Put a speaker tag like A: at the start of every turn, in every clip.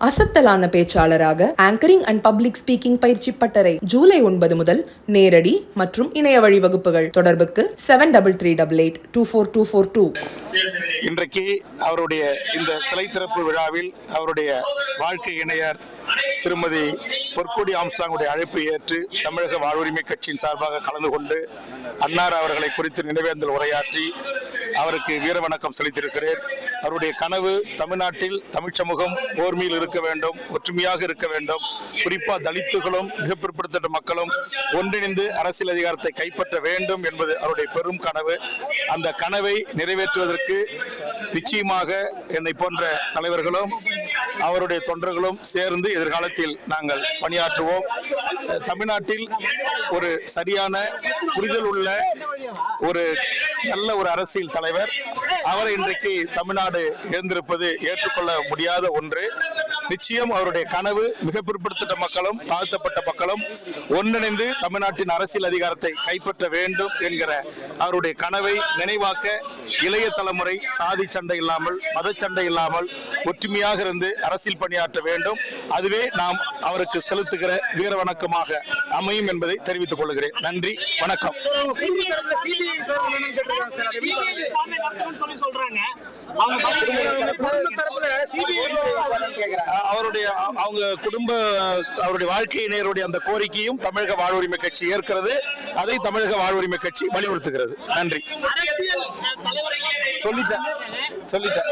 A: அசத்தலான பேச்சாளராக anchoring and public speaking பயிற்சி பட்டறை ஜூலை ஒன்பது முதல் நேரடி மற்றும் இணைய வழி வகுப்புகள் தொடர்புக்கு seven double three double eight two four two four two
B: இன்றைக்கு அவருடைய இந்த சிலை திறப்பு விழாவில் அவருடைய வாழ்க்கை இணையர் திருமதி பொற்கொடி ஆம்சாங்குடைய அழைப்பு ஏற்று தமிழக வாழ்வுரிமை கட்சியின் சார்பாக கலந்து கொண்டு அன்னார் அவர்களை குறித்து நினைவேந்தல் உரையாற்றி அவருக்கு வீர வணக்கம் செலுத்தியிருக்கிறேன். அவருடைய கனவு தமிழ்நாட்டில் தமிழ் சமூகம் ஓர்மையில் இருக்க வேண்டும் ஒற்றுமையாக இருக்க வேண்டும். குறிப்பாக தலித்துகளும் மிக பிற்படுத்தப்பட்ட மக்களும் ஒன்றிணைந்து அரசியல் அதிகாரத்தை கைப்பற்ற வேண்டும் என்பது அவருடைய பெரும் கனவு. அந்த கனவை நிறைவேற்றுவதற்கு நிச்சயமாக என்னை போன்ற தலைவர்களும் அவருடைய தொண்டர்களும் சேர்ந்து எதிர்காலத்தில் நாங்கள் பணியாற்றுவோம். தமிழ்நாட்டில் ஒரு சரியான புரிதல் உள்ள ஒரு நல்ல ஒரு அரசியல் தலைவர். அவரை இன்றைக்கு தமிழ்நாடு இழந்திருப்பது ஏற்றுக்கொள்ள முடியாத ஒன்று. நிச்சயம் அவருடைய கனவு மிக பிற்படுத்தப்பட்ட மக்களும் தாழ்த்தப்பட்ட மக்களும் ஒன்றிணைந்து தமிழ்நாட்டின் அரசியல் அதிகாரத்தை கைப்பற்ற வேண்டும் என்கிற அவருடைய கனவை நினைவாக்க இளைய தலைமுறை சாதி சண்டை இல்லாமல் மத சண்டை இல்லாமல் ஒற்றுமையாக இருந்து அரசியல் பணியாற்ற வேண்டும். அதுவே நாம் அவருக்கு செலுத்துகிற வீர வணக்கமாக அமையும் என்பதை தெரிவித்துக் கொள்கிறேன். நன்றி வணக்கம். அவருடைய அவங்க குடும்ப அவருடைய வாழ்க்கையினருடைய அந்த கோரிக்கையும் தமிழக வாழ்வுரிமை கட்சி ஏற்கிறது. அதை தமிழக வாழ்வுரிமை கட்சி வலியுறுத்துகிறது. நன்றி. சொல்லிட்டேன். சொல்லிட்டேன்.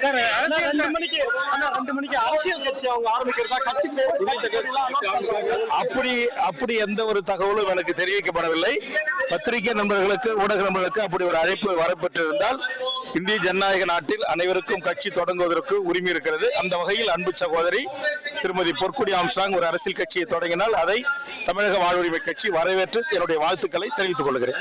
C: சார் அரசியல் ரெண்டு மணிக்கு அண்ணா, ரெண்டு மணிக்கு அரசியல் கட்சி அவங்க ஆரம்பிக்கிறதா? கட்சி பேர்
B: அப்படி அப்படி எந்த ஒரு தகவலும் எனக்கு தெரிவிக்கப்படவில்லை. பத்திரிகை நண்பர்களுக்கு ஊடக நண்பர்களுக்கு அப்படி ஒரு அழைப்பு வரப்பட்டிருந்தால் இந்திய ஜனநாயக நாட்டில் அனைவருக்கும் கட்சி தொடங்குவதற்கு உரிமை இருக்கிறது. அந்த வகையில் அன்பு சகோதரி திருமதி பொற்குடி ஆம்சாங் ஒரு அரசியல் கட்சியை தொடங்கினால் அதை தமிழக வாழ்வுரிமை கட்சி வரவேற்று என்னுடைய வாழ்த்துக்களை தெரிவித்துக் கொள்கிறேன்.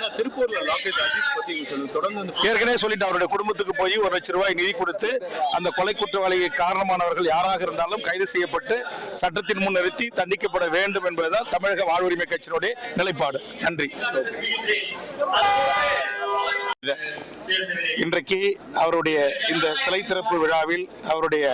B: ஏற்கனவே சொல்லிட்டு அவருடைய குடும்பத்துக்கு போய் ஒரு லட்சம் ரூபாய் நிதி கொடுத்து அந்த கொலை குற்றவாளிக்கு காரணமானவர்கள் யாராக இருந்தாலும் கைது செய்யப்பட்டு சட்டத்தின் முன் நிறுத்தி தண்டிக்கப்பட வேண்டும் என்பதுதான் தமிழக வாழ்வுரிமை கட்சியினுடைய நிலைப்பாடு. நன்றி. இன்றைக்கு அவருடைய இந்த சிலை திறப்பு விழாவில் அவருடைய